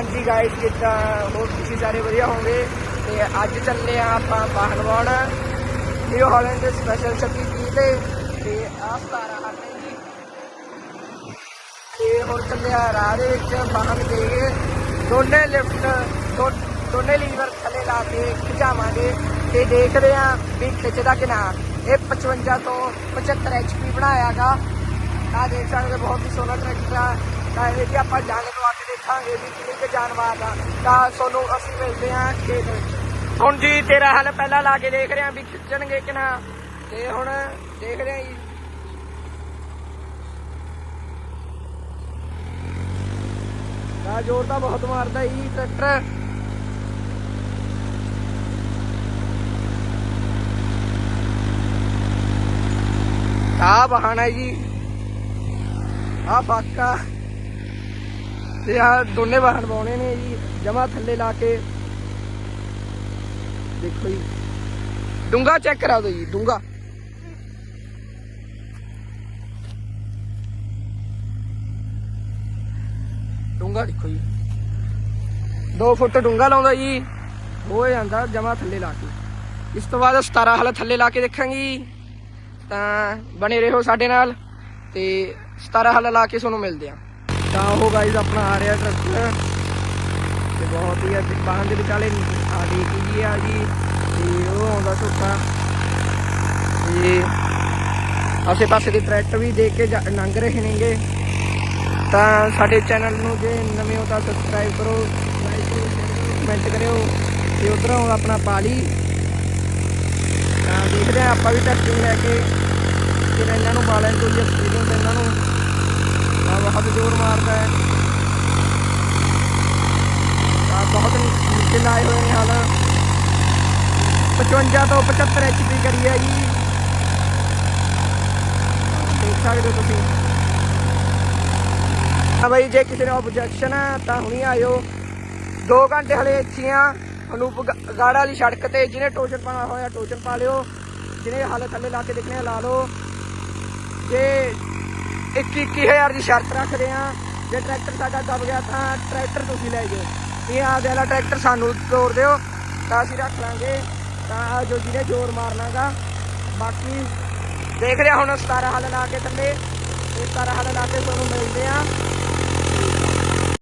ਹਾਂਜੀ ਗਾਇਸ ਜਿੱਦਾਂ ਹੋਰ ਤੁਸੀਂ ਸਾਰੇ ਵਧੀਆ ਹੋਵੋਗੇ, ਤੇ ਅੱਜ ਚੱਲੇ ਆ ਆਪਾਂ ਵਾਹਨ ਵਾਉਣ ਨਿਊ ਹਾਲੈਂਡ ਦੇ ਸਪੈਸ਼ਲ 26 30 ਤੇ ਤੇ ਆਹ 17 ਹਨ ਜੀ। ਤੇ ਹੁਣ ਚੱਲੇ ਆ ਰਾਹ ਦੇ ਵਿੱਚ ਵਾਹਨ ਦੇ ਕੇ ਦੋਨੇ ਲਿਫਟ ਦੋਨੇ ਲੀਵਰ ਥੱਲੇ ਲਾ ਕੇ ਖਿਚਾਵਾਂਗੇ, ਤੇ ਦੇਖਦੇ ਆ ਵੀ ਖਿੱਚਦਾ ਕਿ ਨਾ। ਇਹ 55 ਤੋਂ 75 ਐਚਪੀ ਬਣਾਇਆਗਾ। ਆ ਦੇਖ ਸਕਦੇ ਬਹੁਤ ਹੀ ਸੋਹਣਾ ਟਰੈਕਟਰ ਆ। ਤਾਂ ਇਹ ਜੀ ਆਪਾਂ ਜੰਗ ਲਵਾ ਕੇ ਦੇਖਾਂਗੇ ਵੀ ਕਿੰਨੀ ਕੁ ਜਾਨ ਮਾਰਦਾ ਤਾਂ ਤੁਹਾਨੂੰ ਅਸੀਂ ਮਿਲਦੇ ਆ ਖੇਤ ਵਿੱਚ। ਹੁਣ ਜੀ, ਤੇਰਾ ਹਲ ਪਹਿਲਾਂ ਲਾ ਕੇ ਦੇਖ ਰਹੇ ਆ ਵੀ ਖਿੱਚਣਗੇ ਕਿ ਨਾ। ਤੇ ਹੁਣ ਦੇਖਦੇ ਆ ਜੀ। ਤਾਂ ਜ਼ੋਰ ਤਾਂ ਬਹੁਤ ਮਾਰਦਾ ਜੀ ਟਰੈਕਟਰ ਆ ਬਹਾਨਾ ਜੀ। ਆ ਬਾਕਾ। ਤੇ ਆ ਦੋਨੇ ਵਾਹਨ ਪਾਉਣੇ ਨੇ ਜੀ, ਜਮਾ ਥੱਲੇ ਲਾ ਕੇ। ਦੇਖੋ ਜੀ। ਡੂੰਗਾ ਚੈੱਕ ਕਰਾ ਦਿਓ ਜੀ ਡੂੰਗਾ ਡੂੰਗਾ ਦੇਖੋ ਜੀ। 2 ਫੁੱਟ ਡੂੰਗਾ ਲਾਉਂਦਾ ਜੀ। ਹੋ ਜਾਂਦਾ ਜਮਾ ਥੱਲੇ ਲਾ ਕੇ। ਇਸ ਤੋਂ ਬਾਅਦ 17 ਹਲ ਥੱਲੇ ਲਾ ਕੇ ਦੇਖਾਂਗੇ ਜੀ। ਤਾਂ ਬਣੇ ਰਹੋ ਸਾਡੇ ਨਾਲ। ਤੇ 17 ਹਲ ਲਾ ਕੇ ਤੁਹਾਨੂੰ ਮਿਲਦੇ ਆ ਤਾਂ ਉਹ ਗਾਈਜ਼ ਆਪਣਾ ਆ ਰਿਹਾ ਟਰੱਕ ਤੇ ਬਹੁਤ ਹੀ ਅੱਜ ਬਾਹਰ ਦੇ ਵਿਚਾਲੇ ਆ ਦੇਖੀ ਜੀ ਆ ਜੀ। ਤੇ ਉਹ ਆਉਂਦਾ ਝੋਟਾ ਤੇ ਆਸੇ ਪਾਸੇ ਦੇ ਟਰੈਕਟਰ ਵੀ ਦੇਖ ਕੇ ਲੰਘ ਰਹੇ ਨੇਗੇ। ਤਾਂ ਸਾਡੇ ਚੈਨਲ ਨੂੰ ਜੇ ਨਵੇਂ ਹੋ ਤਾਂ ਸਬਸਕ੍ਰਾਈਬ ਕਰੋ। ਲਾਈਕ ਕਰੋ ਕਮੈਂਟ ਕਰਿਓ। ਤੇ ਉਧਰੋਂ ਆਪਣਾ ਪਾਲੀ। ਤਾਂ ਦੇਖਦੇ ਆ ਆਪਾਂ ਵੀ ਟੈਸਟਿੰਗ ਲੈ ਕੇ ਫਿਰ ਇਹਨਾਂ ਨੂੰ ਪਾਲਣ ਕੋਈ ਐਕਸਪੀਰੀਅੰਸ ਇਹਨਾਂ ਨੂੰ ਆ ਬਹੁਤ ਜ਼ੋਰ ਮਾਰਦਾ ਹੈ। ਤਾਂ ਬਹੁਤ ਨੀਚੇ ਲਾਏ ਹੋਏ ਨੇ ਹਾਲ। 55 ਤੋਂ 75 ਐਚਪੀ ਕਰੀ ਹੈ ਜੀ। ਦੇਖ ਸਕਦੇ ਹੋ ਤੁਸੀਂ। ਹਾਂ ਬਈ ਜੇ ਕਿਸੇ ਨੂੰ ਆਬਜੈਕਸ਼ਨ ਹੈ ਤਾਂ ਹੁਣੀ ਆਇਓ। 2 ਘੰਟੇ ਹਲੇ ਇੱਥੇ ਆ। ਅਨੂਪ ਗਾੜਾ ਵਾਲੀ ਸੜਕ ਤੇ ਜਿਹਨੇ ਟੋਚਨ ਪਾਣਾ ਹੋਇਆ ਟੋਚਨ ਪਾ ਲਿਓ। ਜਿਹਨੇ ਹਾਲੇ ਥੱਲੇ ਲਾ ਕੇ ਦੇਖਣੇ ਆ, ਲਾ ਲਓ। ਜੇ 21000 ਦੀ ਸ਼ਰਤ ਰੱਖਦੇ ਆ ਜੇ ਟਰੈਕਟਰ ਸਾਡਾ ਦਬ ਗਿਆ ਤਾਂ ਟਰੈਕਟਰ ਤੁਸੀਂ ਲੈ ਜਾਓ। ਇਹ ਆਪਦੇ ਵਾਲਾ ਟਰੈਕਟਰ ਸਾਨੂੰ ਤੋੜ ਦਿਓ, ਤਾਂ ਅਸੀਂ ਰੱਖ ਲਾਂਗੇ। ਤਾਂ ਜੋ ਜਿਹਨੇ ਜ਼ੋਰ ਮਾਰਨਾਗਾ ਬਾਕੀ ਦੇਖ ਰਿਹਾ ਹੁਣ 17 ਹੱਲ ਲਾ ਕੇ ਥੱਲੇ। ਇਹ 17 ਹਲ ਲਾ ਕੇ ਤੁਹਾਨੂੰ ਮਿਲਦੇ ਆ